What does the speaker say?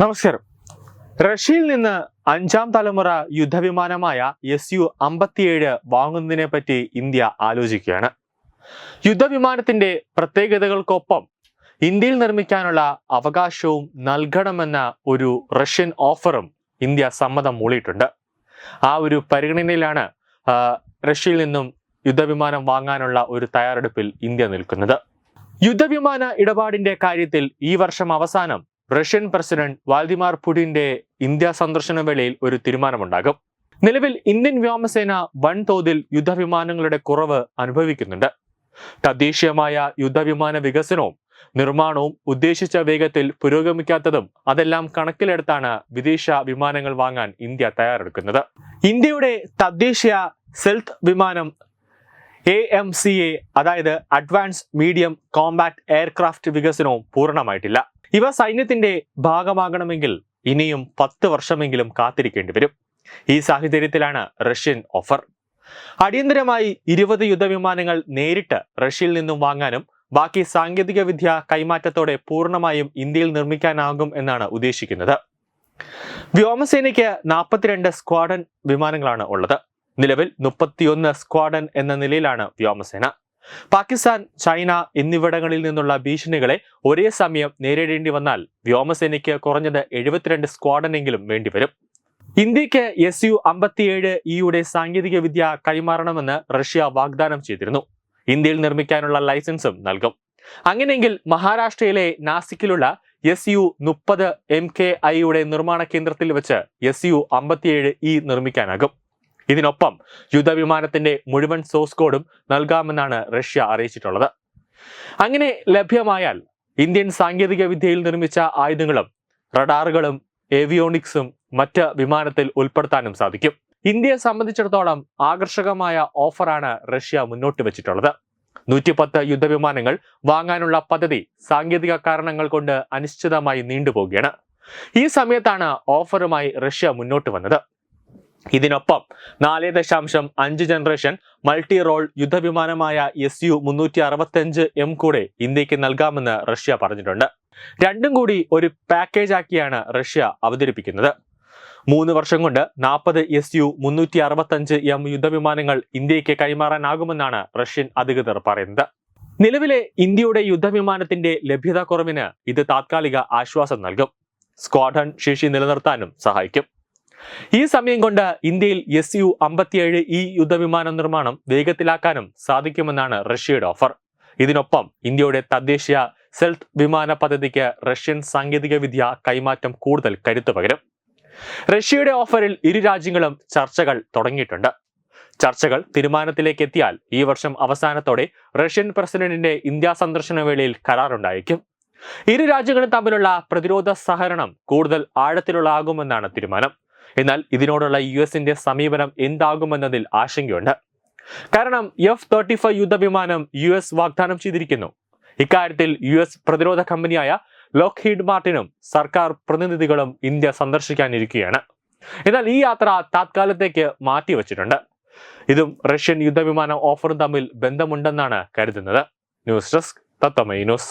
നമസ്കാരം. റഷ്യയിൽ നിന്ന് അഞ്ചാം തലമുറ യുദ്ധവിമാനമായ എസ് യു അമ്പത്തിയേഴ് വാങ്ങുന്നതിനെ പറ്റി ഇന്ത്യ ആലോചിക്കുകയാണ്. യുദ്ധവിമാനത്തിന്റെ പ്രത്യേകതകൾക്കൊപ്പം ഇന്ത്യയിൽ നിർമ്മിക്കാനുള്ള അവകാശവും നൽകണമെന്ന ഒരു റഷ്യൻ ഓഫറും ഇന്ത്യ സമ്മതം മൂളിയിട്ടുണ്ട്. ആ ഒരു പരിഗണനയിലാണ് റഷ്യയിൽ നിന്നും യുദ്ധവിമാനം വാങ്ങാനുള്ള ഒരു തയ്യാറെടുപ്പിൽ ഇന്ത്യ നിൽക്കുന്നത്. യുദ്ധവിമാന ഇടപാടിന്റെ കാര്യത്തിൽ ഈ വർഷം അവസാനം റഷ്യൻ പ്രസിഡന്റ് വാൽദിമാർ പുടിന്റെ ഇന്ത്യ സന്ദർശന വേളയിൽ ഒരു തീരുമാനമുണ്ടാകും. നിലവിൽ ഇന്ത്യൻ വ്യോമസേന വൻതോതിൽ യുദ്ധവിമാനങ്ങളുടെ കുറവ് അനുഭവിക്കുന്നുണ്ട്. തദ്ദേശീയമായ യുദ്ധവിമാന വികസനവും നിർമ്മാണവും ഉദ്ദേശിച്ച വേഗത്തിൽ പുരോഗമിക്കാത്തതും അതെല്ലാം കണക്കിലെടുത്താണ് വിദേശ വിമാനങ്ങൾ വാങ്ങാൻ ഇന്ത്യ തയ്യാറെടുക്കുന്നത്. ഇന്ത്യയുടെ തദ്ദേശീയ സെൽത്ത് വിമാനം എ എം സി എ അതായത് അഡ്വാൻസ് മീഡിയം കോമ്പാക്ട് എയർക്രാഫ്റ്റ് വികസനവും പൂർണമായിട്ടില്ല. ഇവ സൈന്യത്തിന്റെ ഭാഗമാകണമെങ്കിൽ ഇനിയും പത്ത് വർഷമെങ്കിലും കാത്തിരിക്കേണ്ടി വരും. ഈ സാഹചര്യത്തിലാണ് റഷ്യൻ ഓഫർ. അടിയന്തരമായി ഇരുപത് യുദ്ധവിമാനങ്ങൾ നേരിട്ട് റഷ്യയിൽ നിന്നും വാങ്ങാനും ബാക്കി സാങ്കേതിക വിദ്യ കൈമാറ്റത്തോടെ പൂർണമായും ഇന്ത്യയിൽ നിർമ്മിക്കാനാകും എന്നാണ് ഉദ്ദേശിക്കുന്നത്. വ്യോമസേനയ്ക്ക് നാൽപ്പത്തിരണ്ട് സ്ക്വാഡൻ വിമാനങ്ങളാണ് ഉള്ളത്. നിലവിൽ മുപ്പത്തിയൊന്ന് സ്ക്വാഡൻ എന്ന നിലയിലാണ് വ്യോമസേന. പാകിസ്ഥാൻ ചൈന എന്നിവിടങ്ങളിൽ നിന്നുള്ള ഭീഷണികളെ ഒരേ സമയം നേരിടേണ്ടി വന്നാൽ വ്യോമസേനയ്ക്ക് കുറഞ്ഞത് എഴുപത്തിരണ്ട് സ്ക്വാഡനെങ്കിലും വേണ്ടിവരും. ഇന്ത്യയ്ക്ക് എസ് യു അമ്പത്തിയേഴ് ഇയുടെ സാങ്കേതിക വിദ്യ കൈമാറണമെന്ന് റഷ്യ വാഗ്ദാനം ചെയ്തിരുന്നു. ഇന്ത്യയിൽ നിർമ്മിക്കാനുള്ള ലൈസൻസും നൽകും. അങ്ങനെയെങ്കിൽ മഹാരാഷ്ട്രയിലെ നാസിക്കിലുള്ള എസ് യു മുപ്പത് എം കെ ഐയുടെ നിർമ്മാണ കേന്ദ്രത്തിൽ വെച്ച് എസ് യു അമ്പത്തിയേഴ് ഇ നിർമ്മിക്കാനാകും. ഇതിനൊപ്പം യുദ്ധവിമാനത്തിന്റെ മുഴുവൻ സോഴ്സ് കോഡും നൽകാമെന്നാണ് റഷ്യ അറിയിച്ചിട്ടുള്ളത്. അങ്ങനെ ലഭ്യമായാൽ ഇന്ത്യൻ സാങ്കേതിക വിദ്യയിൽ നിർമ്മിച്ച ആയുധങ്ങളും റഡാറുകളും ഏവിയോണിക്സും മറ്റ് വിമാനത്തിൽ ഉൾപ്പെടുത്താനും സാധിക്കും. ഇന്ത്യയെ സംബന്ധിച്ചിടത്തോളം ആകർഷകമായ ഓഫറാണ് റഷ്യ മുന്നോട്ട് വെച്ചിട്ടുള്ളത്. നൂറ്റിപ്പത്ത് യുദ്ധവിമാനങ്ങൾ വാങ്ങാനുള്ള പദ്ധതി സാങ്കേതിക കാരണങ്ങൾ കൊണ്ട് അനിശ്ചിതമായി നീണ്ടുപോകുകയാണ് ഈ സമയത്താണ് ഓഫറുമായി റഷ്യ മുന്നോട്ട് വന്നത്. ഇതിനൊപ്പം നാല് ദശാംശം അഞ്ച് ജനറേഷൻ മൾട്ടി റോൾ യുദ്ധവിമാനമായ എസ് യു മുന്നൂറ്റി അറുപത്തഞ്ച് എം കൂടെ ഇന്ത്യയ്ക്ക് നൽകാമെന്ന് റഷ്യ പറഞ്ഞിട്ടുണ്ട്. രണ്ടും കൂടി ഒരു പാക്കേജ് ആക്കിയാണ് റഷ്യ അവതരിപ്പിക്കുന്നത്. മൂന്ന് വർഷം കൊണ്ട് നാൽപ്പത് എസ് യു മുന്നൂറ്റി അറുപത്തഞ്ച് എം യുദ്ധവിമാനങ്ങൾ ഇന്ത്യയ്ക്ക് കൈമാറാനാകുമെന്നാണ് റഷ്യൻ അധികൃതർ പറയുന്നത്. നിലവിലെ ഇന്ത്യയുടെ യുദ്ധവിമാനത്തിന്റെ ലഭ്യത കുറവിന് ഇത് താത്കാലിക ആശ്വാസം നൽകും. സ്ക്വാഡൺ ശേഷി നിലനിർത്താനും സഹായിക്കും. ഈ സമയം കൊണ്ട് ഇന്ത്യയിൽ എസ് യു അമ്പത്തിയേഴ് ഈ യുദ്ധവിമാന നിർമ്മാണം വേഗത്തിലാക്കാനും സാധിക്കുമെന്നാണ് റഷ്യയുടെ ഓഫർ. ഇതിനൊപ്പം ഇന്ത്യയുടെ തദ്ദേശീയ സെൽഫ് വിമാന പദ്ധതിക്ക് റഷ്യൻ സാങ്കേതിക വിദ്യ കൈമാറ്റം കൂടുതൽ കരുത്തു പകരും. റഷ്യയുടെ ഓഫറിൽ ഇരു രാജ്യങ്ങളും ചർച്ചകൾ തുടങ്ങിയിട്ടുണ്ട്. ചർച്ചകൾ തീരുമാനത്തിലേക്ക് എത്തിയാൽ ഈ വർഷം അവസാനത്തോടെ റഷ്യൻ പ്രസിഡന്റിന്റെ ഇന്ത്യ സന്ദർശന വേളയിൽ കരാറുണ്ടായേക്കും. ഇരു രാജ്യങ്ങളും തമ്മിലുള്ള പ്രതിരോധ സഹകരണം കൂടുതൽ ആഴത്തിലുള്ളതാകുമെന്നാണ് തീരുമാനം. എന്നാൽ ഇതിനോടുള്ള യു എസിന്റെ സമീപനം എന്താകുമെന്നതിൽ ആശങ്കയുണ്ട്. കാരണം എഫ് തേർട്ടി ഫൈവ് യുദ്ധവിമാനം യു എസ് വാഗ്ദാനം ചെയ്തിരിക്കുന്നു. ഇക്കാര്യത്തിൽ യു എസ് പ്രതിരോധ കമ്പനിയായ ലോക്ക്ഹീഡ് മാർട്ടിനും സർക്കാർ പ്രതിനിധികളും ഇന്ത്യ സന്ദർശിക്കാനിരിക്കുകയാണ്. എന്നാൽ ഈ യാത്ര താത്കാലത്തേക്ക് മാറ്റിവെച്ചിട്ടുണ്ട്. ഇതും റഷ്യൻ യുദ്ധവിമാന ഓഫറും തമ്മിൽ ബന്ധമുണ്ടെന്നാണ് കരുതുന്നത്. News desk Tatwamayi news.